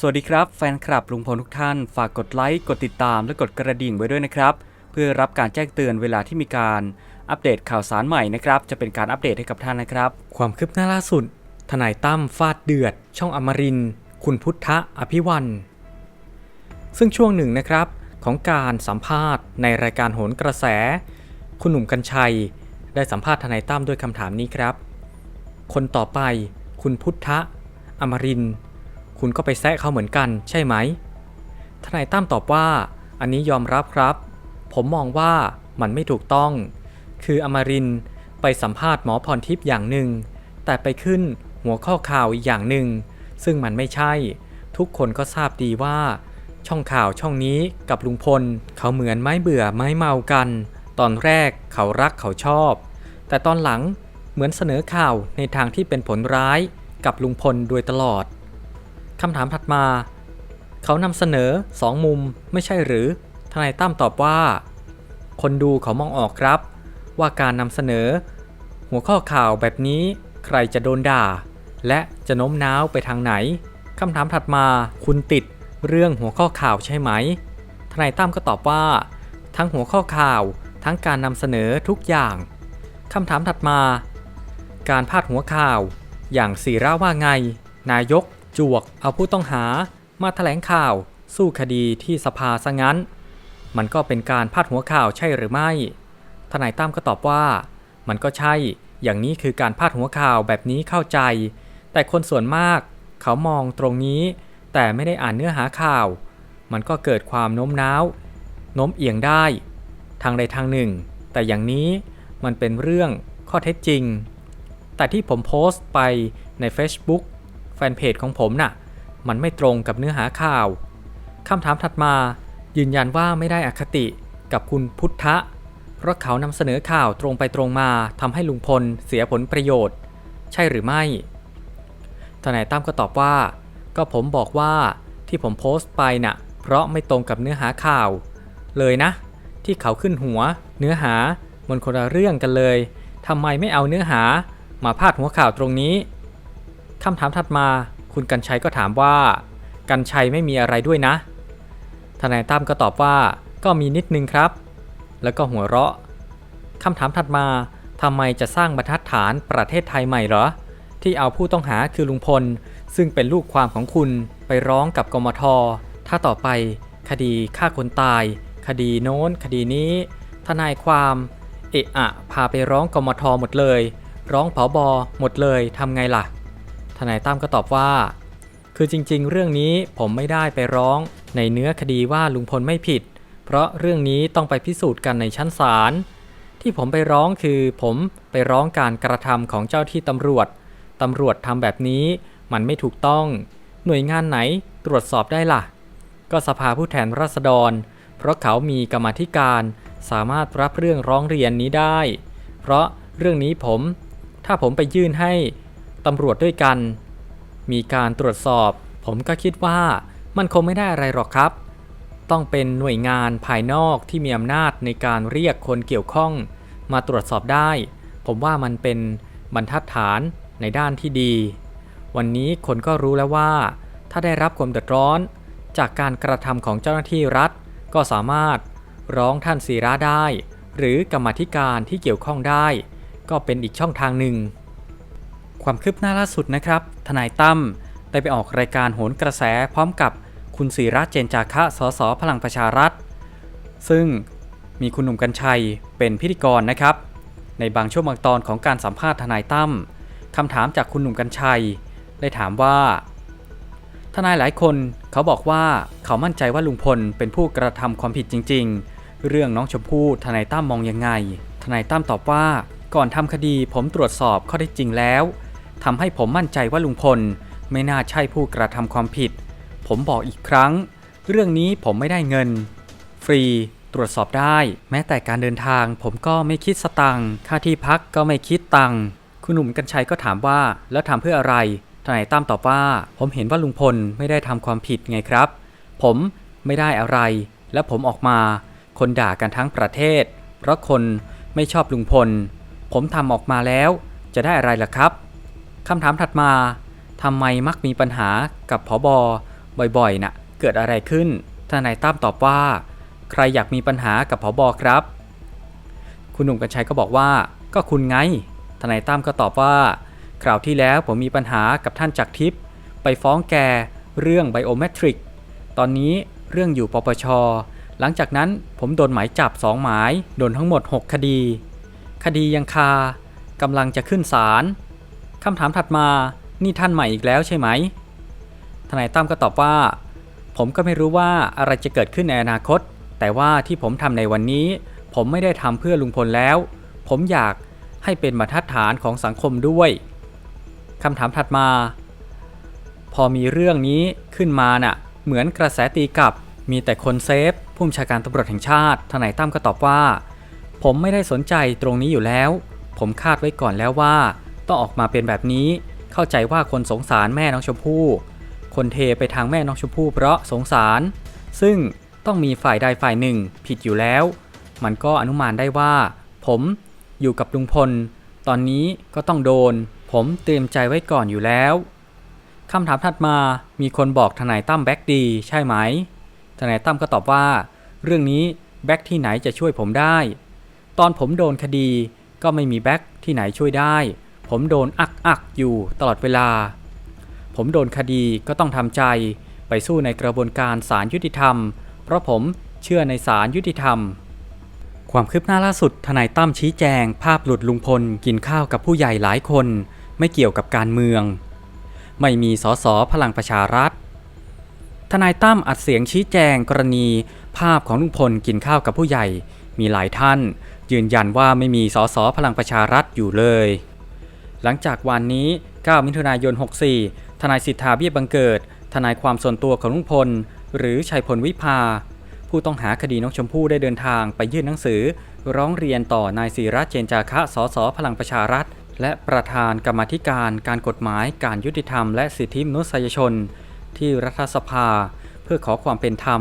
สวัสดีครับแฟนคลับลุงพลทุกท่าน ฝากกดไลค์ กดติดตามและกดกระดิ่งไว้ด้วยนะครับ เพื่อรับการแจ้งเตือนเวลาที่มีการอัปเดตข่าวสารใหม่นะครับ จะเป็นการอัปเดตให้กับท่านนะครับ ความคืบหน้าล่าสุด ทนายตั้มฟาดเดือด ช่องอมริน คุณพุทธอภิวัน ซึ่งช่วงหนึ่งนะครับของการสัมภาษณ์ในรายการโหนกระแส คุณหนุ่มกัญชัย ได้สัมภาษณ์ทนายตั้มด้วยคำถามนี้ครับ คนต่อไป คุณพุทธอมริน คุณก็ไปแซะเขาเหมือนกัน ใช่ไหม ทนายตั้มตอบว่า อันนี้ยอมรับครับ ผมมองว่ามันไม่ถูกต้อง คืออมรินไปสัมภาษณ์หมอพรทิพย์อย่างหนึ่ง แต่ไปขึ้นหัวข้อข่าวอีกอย่างหนึ่ง ซึ่งมันไม่ใช่ ทุกคนก็ทราบดีว่า ช่องข่าวช่องนี้กับลุงพล เขาเหมือนไม้เบื่อไม้เมากัน ตอนแรกเขารักเขาชอบ แต่ตอนหลังเหมือนเสนอข่าวในทางที่เป็นผลร้ายกับลุงพลโดยตลอด คำถามถัดมา เขานำเสนอสองมุมไม่ใช่หรือ ทนายตั้มตอบว่า คนดูเขามองออกครับ ว่าการนำเสนอ หัวข้อข่าวแบบนี้ใครจะโดนด่า และจะโน้มน้าวไปทางไหนคำถามถัดมาคุณติดเรื่องหัวข้อข่าวใช่ไหม ทนายตั้มก็ตอบว่า ทั้งหัวข้อข่าวทั้งการนำเสนอทุกอย่างคำถามถัดมา การพาดหัวข่าว อย่างสีระว่าไง นายก จวกเอาผู้ต้องหามาแถลงข่าว สู้คดีที่สภาซะงั้น มันก็เป็นการพาดหัวข่าวใช่หรือไม่ ทนายตั้มก็ตอบว่า มันก็ใช่ อย่างนี้คือการพาดหัวข่าวแบบนี้เข้าใจ แต่คนส่วนมากเขามองตรงนี้ แต่ไม่ได้อ่านเนื้อหาข่าว มันก็เกิดความโน้มน้าวโน้มเอียงได้ ทางใดทางหนึ่ง แต่อย่างนี้มันเป็นเรื่องข้อเท็จจริง แต่ที่ผมโพสต์ไปใน Facebook แฟนเพจของผมน่ะ มันไม่ตรงกับเนื้อหาข่าวคำถามถัดมา ยืนยันว่าไม่ได้อคติกับคุณพุทธะเพราะเขานำเสนอข่าวตรงไปตรงมาทำให้ลุงพลเสียผลประโยชน์ ใช่หรือไม่ทนายตั้มก็ตอบว่า ก็ผมบอกว่าที่ผมโพสต์ไปน่ะ เพราะไม่ตรงกับเนื้อหาข่าว เลยนะ ที่เขาขึ้นหัว เนื้อหามันคนละเรื่องกันเลยทำไมไม่เอาเนื้อหามาพาดหัวข่าวตรงนี้ คำถามถัดมาคุณกัญชัยก็ถามว่า กัญชัยไม่มีอะไรด้วยนะ ทนายตั้มก็ตอบว่าก็มีนิดนึงครับ แล้วก็หัวเราะคำถามถัดมาทำไมจะสร้างบรรทัดฐานประเทศไทยใหม่เหรอ ที่เอาผู้ต้องหาคือลุงพล ซึ่งเป็นลูกความของคุณไปร้องกับกมท ถ้าต่อไป คดีฆ่าคนตาย คดีโน้น คดีนี้ ทนายความ เอะอะ พาไปร้องกมทหมดเลย ร้องผอบอหมดเลยทำไงล่ะ ทนายตั้มก็ตอบว่า คือจริงๆ เรื่องนี้ผมไม่ได้ไปร้องในเนื้อคดีว่าลุงพลไม่ผิด เพราะเรื่องนี้ต้องไปพิสูจน์กันในชั้นศาลที่ผมไปร้องคือผมไปร้องการกระทำของเจ้าที่ตำรวจตำรวจทำแบบนี้มันไม่ถูกต้อง หน่วยงานไหนตรวจสอบได้ล่ะ ก็สภาผู้แทนราษฎร เพราะเขามีกรรมธิการสามารถรับเรื่องร้องเรียนนี้ได้ เพราะเรื่องนี้ผม ถ้าผมไปยื่นให้ ตำรวจด้วยกัน มีการตรวจสอบ ผมก็คิดว่ามันคงไม่ได้อะไรหรอกครับ ต้องเป็นหน่วยงานภายนอกที่มีอำนาจในการเรียกคนเกี่ยวข้อง มาตรวจสอบได้ ผมว่ามันเป็นบรรทัดฐานในด้านที่ดี วันนี้คนก็รู้แล้วว่า ถ้าได้รับความเดือดร้อน จากการกระทำของเจ้าหน้าที่รัฐ ก็สามารถร้องท่านศีระได้ หรือกรรมธิการที่เกี่ยวข้องได้ ก็เป็นอีกช่องทางหนึ่ง ความคืบหน้าล่าสุดนะครับ ทนายตั้มได้ไปออกรายการโหนกระแสพร้อมกับคุณศิระเจนจาคะสสพลังประชารัฐ ซึ่งมีคุณหนุ่มกัญชัยเป็นพิธีกรนะครับ ในบางช่วงบางตอนของการสัมภาษณ์ทนายตั้มคำถามจากคุณหนุ่มกัญชัย ได้ถามว่า ทนายหลายคนเขาบอกว่าเขามั่นใจว่าลุงพลเป็นผู้กระทำความผิดจริง ๆ เรื่องน้องชมพู่ทนายตั้มมองยังไง ทนายตั้มตอบว่าก่อนทำคดีผมตรวจสอบข้อเท็จจริงแล้ว ทำให้ผมมั่นใจว่าลุงพลไม่น่าใช่ผู้กระทำความผิด ผมบอกอีกครั้ง เรื่องนี้ผมไม่ได้เงิน ฟรีตรวจสอบได้ แม้แต่การเดินทาง ผมก็ไม่คิดสตังค์ค่าที่พักก็ไม่คิดตังค์คุณหนุ่มกัญชัยก็ถามว่าแล้วทำเพื่ออะไรทนายตั้มตอบว่า ผมเห็นว่าลุงพลไม่ได้ทำความผิดไงครับ ผมไม่ได้อะไร และผมออกมา คนด่ากันทั้งประเทศ เพราะคนไม่ชอบลุงพล ผมทำออกมาแล้ว จะได้อะไรล่ะครับ คำถามถัดมาทำไมมักมีปัญหากับผอบอบ่อยๆนะ่ะเกิดอะไรขึ้นทนายตั้มตอบว่า ใครอยากมีปัญหากับผอบอครับ คุณหนุ่มกัญชัยก็บอกว่า ก็คุณไง ทนายตั้มก็ตอบว่า คราวที่แล้วผมมีปัญหากับท่านจักรทิพย์ไปฟ้องแกเรื่องไบโอเมตริก ตอนนี้เรื่องอยู่ปปช หลังจากนั้นผมโดนหมายจับ2หมาย โดนทั้งหมด 6 คดี คดียังคากำลังจะขึ้นศาล คำถามถัดมา นี่ท่านใหม่อีกแล้วใช่ไหม ทนายตั้มก็ตอบว่า ผมก็ไม่รู้ว่าอะไรจะเกิดขึ้นในอนาคต แต่ว่าที่ผมทำในวันนี้ ผมไม่ได้ทำเพื่อลุงพลแล้ว ผมอยากให้เป็นบรรทัดฐานของสังคมด้วยคำถามถัดมา พอมีเรื่องนี้ขึ้นมาน่ะ เหมือนกระแสตีกลับ มีแต่คนเซฟผู้บัญชาการตำรวจแห่งชาติ ทนายตั้มก็ตอบว่า ผมไม่ได้สนใจตรงนี้อยู่แล้ว ผมคาดไว้ก่อนแล้วว่า ต้องออกมาเป็นแบบนี้ เข้าใจว่าคนสงสารแม่น้องชมพู่ คนเทไปทางแม่น้องชมพู่เพราะสงสาร ซึ่งต้องมีฝ่ายใดฝ่ายหนึ่งผิดอยู่แล้ว มันก็อนุมานได้ว่า ผมอยู่กับลุงพล ตอนนี้ก็ต้องโดน ผมเตรียมใจไว้ก่อนอยู่แล้วคำถามถัดมามีคนบอกทนายตั้มแบ็กดีใช่ไหม ทนายตั้มก็ตอบว่า เรื่องนี้แบ็กที่ไหนจะช่วยผมได้ ตอนผมโดนคดีก็ไม่มีแบ็กที่ไหนช่วยได้ ผมโดนอักอักอยู่ตลอดเวลา ผมโดนคดีก็ต้องทำใจไปสู้ในกระบวนการศาลยุติธรรม เพราะผมเชื่อในศาลยุติธรรม ความคืบหน้าล่าสุดทนายตั้มชี้แจง ภาพหลุดลุงพลกินข้าวกับผู้ใหญ่หลายคน ไม่เกี่ยวกับการเมือง ไม่มีสสพลังประชารัฐทนายตั้มอัดเสียงชี้แจงกรณี ภาพของลุงพลกินข้าวกับผู้ใหญ่ มีหลายท่าน ยืนยันว่าไม่มีสสพลังประชารัฐอยู่เลย หลังจากวันนี้ 9 มิถุนายน 64 ทนายสิทธาเบี้ยบังเกิด ทนายความส่วนตัวของลุงพล หรือชัยพลวิภา ผู้ต้องหาคดีน้องชมพู่ได้เดินทางไปยื่นหนังสือ ร้องเรียนต่อนายศิระเจนจาคะ สส พลังประชารัฐ และประธานกรรมธิการการกฎหมายการยุติธรรมและสิทธิมนุษยชน ที่รัฐสภา เพื่อขอความเป็นธรรม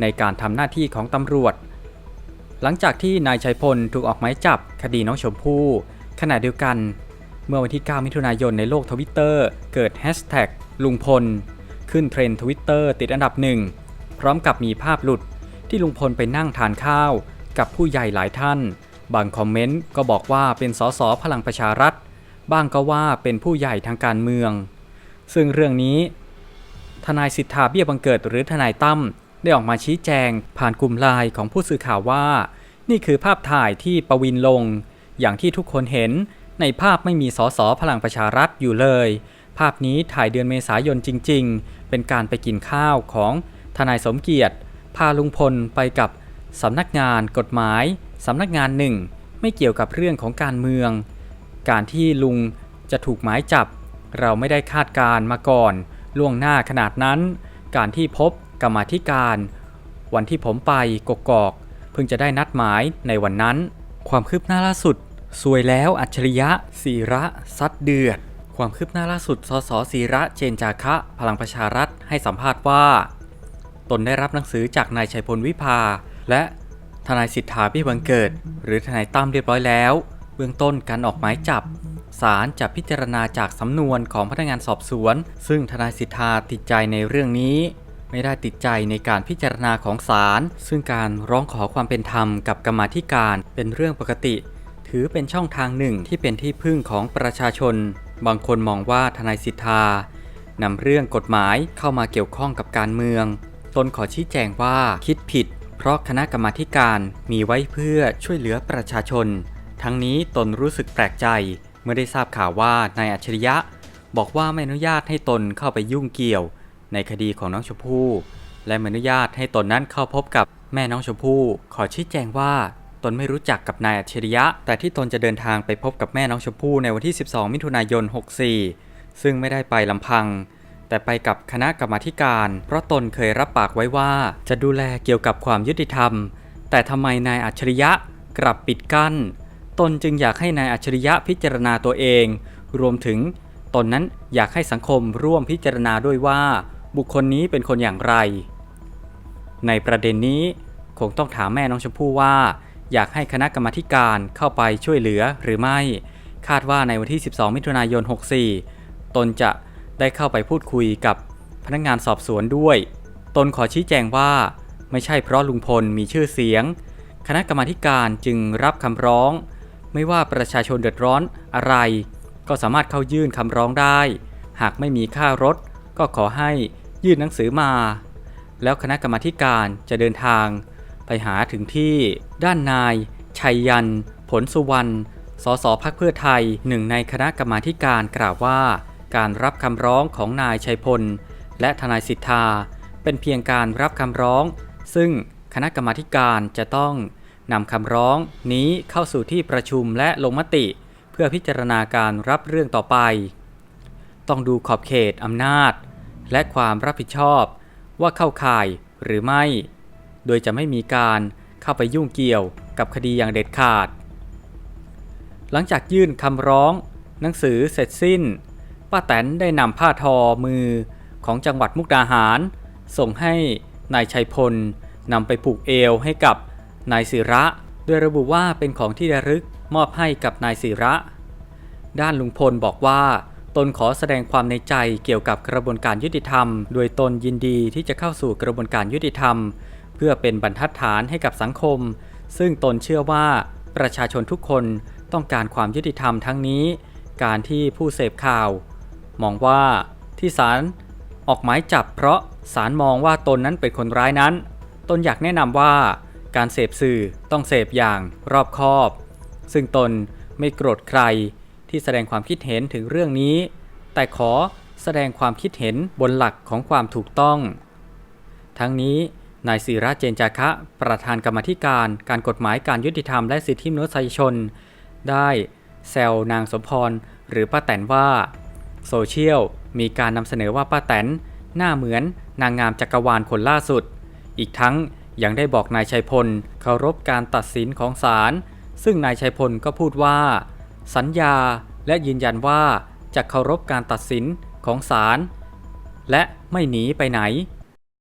ในการทำหน้าที่ของตำรวจ หลังจากที่นายชัยพลถูกออกหมายจับคดีน้องชมพู่ขณะเดียวกัน เมื่อวันที่ 9 มิถุนายนในโลกทวิตเตอร์เกิดแฮชแท็กลุงพล ขึ้นเทรนด์ทวิตเตอร์ติดอันดับหนึ่งพร้อมกับมีภาพหลุดที่ลุงพลไปนั่งทานข้าว กับผู้ใหญ่หลายท่าน บางคอมเมนต์ก็บอกว่าเป็นสสพลังประชารัฐ บ้างก็ว่าเป็นผู้ใหญ่ทางการเมือง ซึ่งเรื่องนี้ ทนายสิทธาเบี้ยบังเกิดหรือทนายตั้มได้ออกมาชี้แจงผ่านกลุ่มไลน์ของผู้สื่อข่าวว่า นี่คือภาพถ่ายที่ประวินลง อย่างที่ทุกคนเห็น ในภาพไม่มีสสพลังประชารัฐอยู่เลย ภาพนี้ถ่ายเดือนเมษายนจริง ๆ เป็นการไปกินข้าวของทนายสมเกียรติ พาลุงพลไปกับสำนักงานกฎหมาย สำนักงานหนึ่ง ไม่เกี่ยวกับเรื่องของการเมือง การที่ลุงจะถูกหมายจับ เราไม่ได้คาดการมาก่อน ล่วงหน้าขนาดนั้น การที่พบกรรมธิการ วันที่ผมไปกกอก เพิ่งจะได้นัดหมายในวันนั้น ความคืบหน้าล่าสุด สวยแล้วอัจฉริยะสีระซัดเดือด ความคืบหน้าล่าสุดสสสีระเจนจาคะ พลังประชารัฐให้สัมภาษณ์ว่า ตนได้รับหนังสือจากนายชัยพลวิภา และทนายสิทธาพี่บังเกิด หรือทนายตั้มเรียบร้อยแล้ว เบื้องต้นการออกหมายจับศาลจะพิจารณาจากสำนวนของพนักงานสอบสวน ซึ่งทนายสิทธาติดใจในเรื่องนี้ ไม่ได้ติดใจในการพิจารณาของศาลซึ่งการร้องขอความเป็นธรรมกับกรรมาธิการเป็นเรื่องปกติ ถือเป็นช่องทางหนึ่งที่เป็นที่พึ่งของประชาชน บางคนมองว่าทนายสิทธานำเรื่องกฎหมายเข้ามาเกี่ยวข้องกับการเมือง ตนขอชี้แจงว่าคิดผิด เพราะคณะกรรมาธิการมีไว้เพื่อช่วยเหลือประชาชน ทั้งนี้ตนรู้สึกแปลกใจเมื่อได้ทราบข่าวว่านายอัจฉริยะ บอกว่าไม่อนุญาตให้ตนเข้าไปยุ่งเกี่ยว ในคดีของน้องชมพู่และไม่อนุญาตให้ตนนั้นเข้าพบกับแม่น้องชมพู่ขอชี้แจงว่า นไม่รู้จักกับนายอัจฉริยะ แต่ที่ตนจะเดินทางไปพบกับแม่น้องชมพู่ในวันที่ 12 มิถุนายน 64 ซึ่งไม่ได้ไปลำพัง แต่ไปกับคณะกรรมาการ เพราะตนเคยรับปากไว้ว่าจะดูแลเกี่ยวกับความยุติธรรม แต่ทำไมนายอัจฉริยะกลับปิดกั้น ตนจึงอยากให้นายอัจฉริยะพิจารณาตัวเอง รวมถึงตนนั้นอยากให้สังคมร่วมพิจารณาด้วยว่า บุคคลนี้เป็นคนอย่างไร ในประเด็นนี้คงต้องถามแม่น้องชมพู่ว่า อยากให้คณะกรรมาการเข้าไปช่วยเหลือหรือไม่ คาดว่าในวันที่ 12 มิถุนายน 64 ตนจะได้เข้าไปพูดคุยกับพนักงานสอบสวนด้วย ตนขอชี้แจงว่า ไม่ใช่เพราะลุงพลมีชื่อเสียง คณะกรรมาการจึงรับคำร้อง ไม่ว่าประชาชนเดือดร้อนอะไร ก็สามารถเข้ายื่นคำร้องได้ หากไม่มีค่ารถ ก็ขอให้ยื่นหนังสือมา แล้วคณะกรรมาการจะเดินทาง ไปหาถึงที่ด้านนาย ชัยยัน ผลสุวรรณ สสพักเพื่อไทยหนึ่งในคณะกรรมาการกล่าวว่า การรับคำร้องของนายชัยพล และทนายสิทธา เป็นเพียงการรับคำร้อง ซึ่งคณะกรรมาการจะต้องนำคำร้องนี้เข้าสู่ที่ประชุมและลงมติ เพื่อพิจารณาการรับเรื่องต่อไป ต้องดูขอบเขตอำนาจ และความรับผิดชอบ ว่าเข้าข่ายหรือไม่ โดยจะไม่มีการเข้าไปยุ่งเกี่ยวกับคดีอย่างเด็ดขาด หลังจากยื่นคำร้อง หนังสือเสร็จสิ้น ป้าแตนได้นำผ้าทอมือของจังหวัดมุกดาหาร ส่งให้นายชัยพลนำไปผูกเอวให้กับนายศิระ โดยระบุว่าเป็นของที่ระลึกมอบให้กับนายศิระ ด้านลุงพลบอกว่า ตนขอแสดงความในใจเกี่ยวกับกระบวนการยุติธรรม โดยตนยินดีที่จะเข้าสู่กระบวนการยุติธรรม เพื่อเป็นบรรทัดฐานให้กับสังคม ซึ่งตนเชื่อว่าประชาชนทุกคนต้องการความยุติธรรมทั้งนี้ การที่ผู้เสพข่าว มองว่าที่ศาลออกหมายจับเพราะศาลมองว่าตนนั้นเป็นคนร้ายนั้น ตนอยากแนะนำว่าการเสพสื่อต้องเสพอย่างรอบคอบ ซึ่งตนไม่โกรธใครที่แสดงความคิดเห็นถึงเรื่องนี้ แต่ขอแสดงความคิดเห็นบนหลักของความถูกต้อง ทั้งนี้ นายศิระเจนจาคะ ประธานกรรมธิการการกฎหมายการยุติธรรมและสิทธิมนุษยชน ได้แซวนางสมพรหรือป้าแตนว่า โซเชียลมีการนำเสนอว่าป้าแตน หน้าเหมือนนางงามจักรวาลคนล่าสุด อีกทั้งยังได้บอกนายชัยพลเคารพการตัดสินของศาลซึ่งนายชัยพลก็พูดว่า สัญญาและยืนยันว่าจะเคารพการตัดสินของศาลและไม่หนีไปไหน